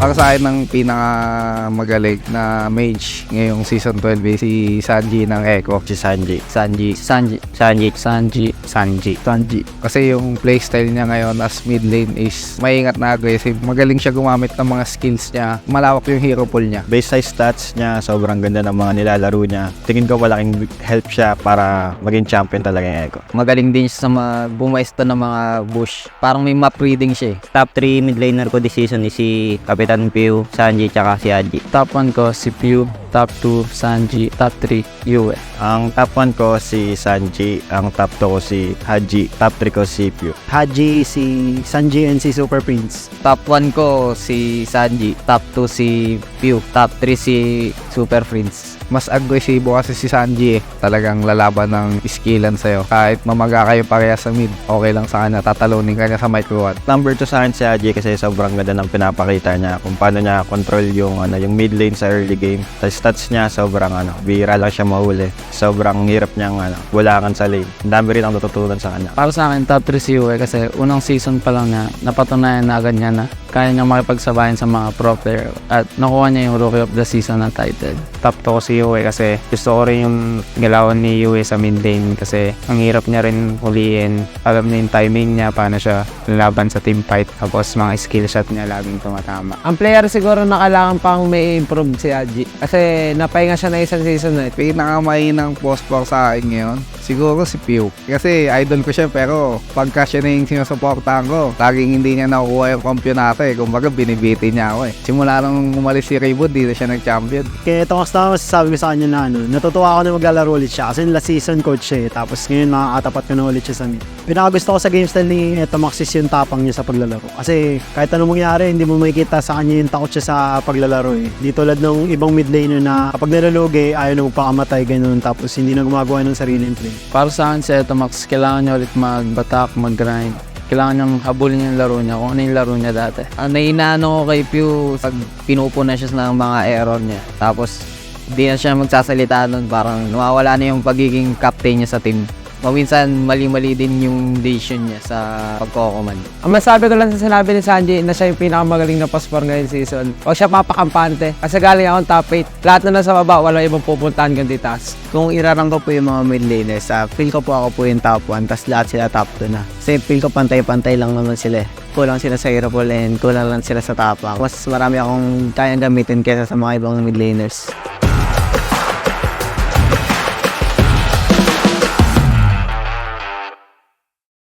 Para sa akin, ang pinaka magaling na mage ngayong season 12 ay si Sanji ng Echo. Si Sanji. Sanji. Sanji. Sanji. Sanji. Sanji. Sanji. Kasi yung playstyle niya ngayon as mid lane is maingat na aggressive. Magaling siya gumamit ng mga skills niya. Malawak yung hero pool niya. Based sa stats niya, sobrang ganda ng mga nilalaro niya. Tingin ko malaking help siya para maging champion talaga yung Echo. Magaling din siya sa mga bumaista ng mga bush. Parang may map reading siya eh. Top 3 mid laner ko this season is si Kapitan Pew, Sanji, tsaka si Aji. Top 1 ko si Pew. Top 2 Sanji. Top 3 Yue. Ang top 1 ko si Sanji, ang top 2 ko si Haji, top 3 ko si Pew. Haji, si Sanji, and si Super Prince. Top 1 ko si Sanji. Top 2 si Pew. Top 3 si Super Prince. Mas agresibo kasi si Sanji eh. Talagang lalaban ng skillan sa'yo. Kahit mamaga kayo pareha sa mid, okay lang sa kanya. Tatalunin ka niya sa micro one. Number 2 sa akin si Haji kasi sobrang ganda ng pinapakita niya kung paano niya control yung ano yung mid lane sa early game. Sa stats niya sobrang ano, bira lang siya mahuli. Sobrang hirap niyang ano, bulangan sa lane. Ang dami rin ang natutunan sa kanya. Para sa akin, top 3 si Yue kasi unang season pa lang niya, napatunayan na agad niya na kaya niya makipagsabayan sa mga pro player at nakuha niya yung Rookie of the Season na title. top to ko si Yue kasi gusto ko rin yung galawan ni Yue sa mid lane kasi ang hirap niya rin huliin. Alam niya yung timing niya, paano siya lalaban sa team fight. Tapos mga skill shot niya laging tumatama. Ang player siguro na kailangan pang may improve si Aji. Kasi napahinga siya na isang season na ito. Pinakamainang post for sa akin ngayon, siguro si Pew. Kasi idol ko siya pero pagka siya na yung sinusuportahan ko, laging hindi niya nakukuha yung kampyonato eh. Kumbaga binibiti niya ako eh. Simula nung umalis si Raywood, di na siya nag-champion. Kaya ito kasi na masasabi ko sa kanya na ano, natutuwa ako na maglalaro ulit siya kasi last season coach siya eh. Tapos ngayon makakatapat ko na ulit siya sa mid. Pinakagusto ko sa game style ni Etomax is yung tapang niya sa paglalaro. Kasi kahit anong mangyari, hindi mo makikita sa kanya yung takot siya sa paglalaro eh. Di tulad ng ibang mid laner na kapag nalulugi, ayaw na magpakamatay ganun tapos hindi na gumagawa ng sariling play. Para sa akin si Etomax, kailangan niya ulit mag-batak, mag-grind. Kailangan niyang habulin yung laro niya kung ano yung laro niya dati. Ang nainaano ko kay Pew, pag pinupuna siya ng mga error niya. Tapos, di na siya magsasalita nun. Parang nawawala na yung pagiging captain niya sa team. Maminsan, mali-mali din yung decision niya sa pagkocommand. Ang masabi ko lang sa sinabi ni Sanji na siya yung pinakamagaling na paspor ngayon season. Huwag siya papakampante. Kasi galing akong top 8. Lahat na nasa baba, wala ibang pupuntahan kundi taas. Kung irarang ko po yung mga mid laners, ah, feel ko po ako po yung top 1, tas lahat sila top 2 na. Kasi feel ko pantay-pantay lang naman sila eh. Kulang sila sa hero pool and kulang lang sila sa tapang. Mas marami akong kayang gamitin kaysa sa mga ibang mid laners.